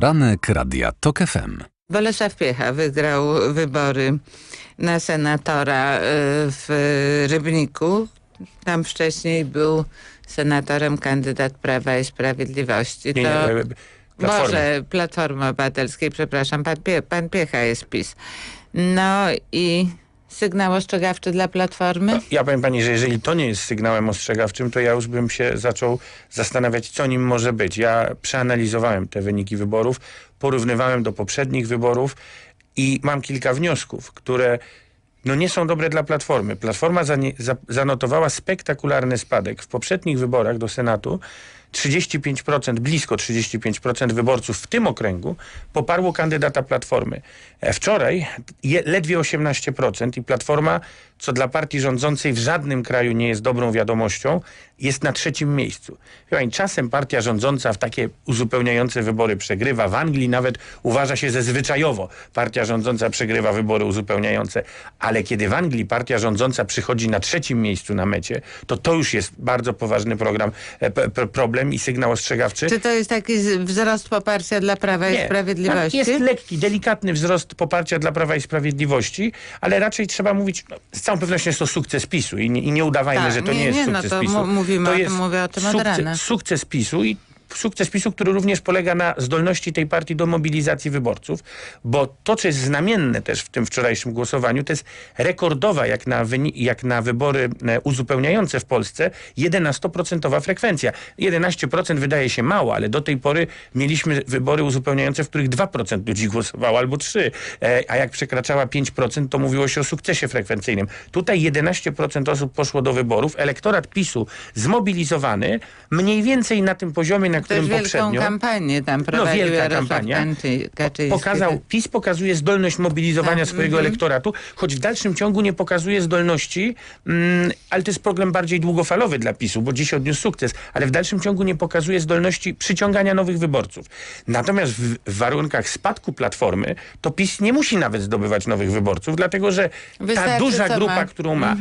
Poranek Radia TOK FM. Bolesław Piecha wygrał wybory na senatora y, w Rybniku. Tam wcześniej był senatorem kandydat Prawa i Sprawiedliwości. Nie, nie, To e, Platformy. może Platformy Obywatelskiej, przepraszam, pan, Pie, pan Piecha jest PiS. No i sygnał ostrzegawczy dla Platformy? Ja powiem pani, że jeżeli to nie jest sygnałem ostrzegawczym, to ja już bym się zaczął zastanawiać, co nim może być. Ja przeanalizowałem te wyniki wyborów, porównywałem do poprzednich wyborów i mam kilka wniosków, które no nie są dobre dla Platformy. Platforma zanie, za, zanotowała spektakularny spadek. W poprzednich wyborach do Senatu 35%, blisko 35% wyborców w tym okręgu poparło kandydata Platformy. E, Wczoraj je, ledwie 18% i Platforma, co dla partii rządzącej w żadnym kraju nie jest dobrą wiadomością, jest na trzecim miejscu. Pani, czasem partia rządząca w takie uzupełniające wybory przegrywa. W Anglii nawet uważa się, że zwyczajowo partia rządząca przegrywa wybory uzupełniające. Ale kiedy w Anglii partia rządząca przychodzi na trzecim miejscu na mecie, to to już jest bardzo poważny program, e, p- p- problem i sygnał ostrzegawczy. Czy to jest taki wzrost poparcia dla Prawa i Nie, Sprawiedliwości? tak, Jest lekki, delikatny wzrost poparcia dla Prawa i Sprawiedliwości, ale raczej trzeba mówić, no, z całą pewnością jest to sukces PiSu i nie, i nie udawajmy, Tak, że to nie, nie, jest nie, no sukces to PiSu. mówimy o tym, mówię o tym od rana. sukces, sukces PiSu i sukces PiSu, który również polega na zdolności tej partii do mobilizacji wyborców, bo to, co jest znamienne też w tym wczorajszym głosowaniu, to jest rekordowa, jak na, jak na wybory e, uzupełniające w Polsce, 11% frekwencja. 11% wydaje się mało, ale do tej pory mieliśmy wybory uzupełniające, w których 2% ludzi głosowało albo 3%, e, a jak przekraczała 5%, to mówiło się o sukcesie frekwencyjnym. Tutaj 11% osób poszło do wyborów, elektorat PiSu zmobilizowany, mniej więcej na tym poziomie, na Też którym wielką poprzednio. kampanię tam No prowadził wielka Jarosław kampania. Pokazał, PiS pokazuje zdolność mobilizowania Tak, swojego mhm. elektoratu, choć w dalszym ciągu nie pokazuje zdolności, mm, ale to jest problem bardziej długofalowy dla PiSu, bo dziś odniósł sukces, ale w dalszym ciągu nie pokazuje zdolności przyciągania nowych wyborców. Natomiast w, w warunkach spadku Platformy, to PiS nie musi nawet zdobywać nowych wyborców, dlatego że ta Wystarczy, duża co grupa, ma. którą ma,